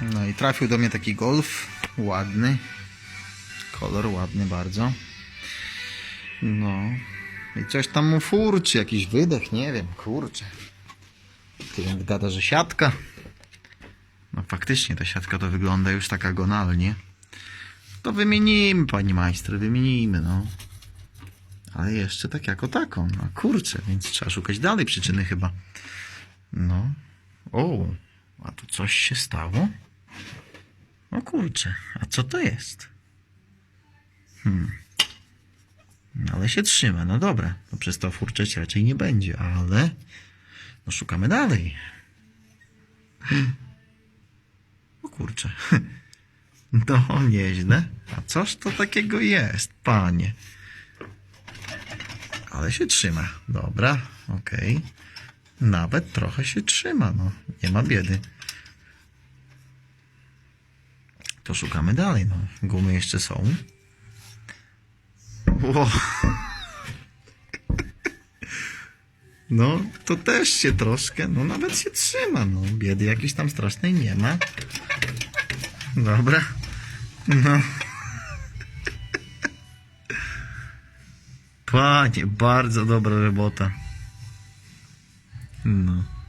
No i trafił do mnie taki golf. Ładny. Kolor ładny bardzo. No. I coś tam mu furczy, jakiś wydech, nie wiem, kurczę. Klient gada, że siatka. No faktycznie ta siatka to wygląda już tak agonalnie. To wymienimy, pani majster, wymienimy, no. Ale jeszcze tak jako taką, no kurczę, więc trzeba szukać dalej przyczyny chyba. No. O, a tu coś się stało? O kurczę, a co to jest? Hmm. Ale się trzyma, no dobra. No przez to furczeć raczej nie będzie, ale no szukamy dalej. O kurczę. No nieźle. A coż to takiego jest, panie? Ale się trzyma. Dobra, okej. Nawet trochę się trzyma, no. Nie ma biedy. To szukamy dalej, no. Gumy jeszcze są. Ło. No, to też się troszkę, no nawet się trzyma, no. Biedy jakiejś tam strasznej nie ma. Dobra. No. Panie, bardzo dobra robota. No.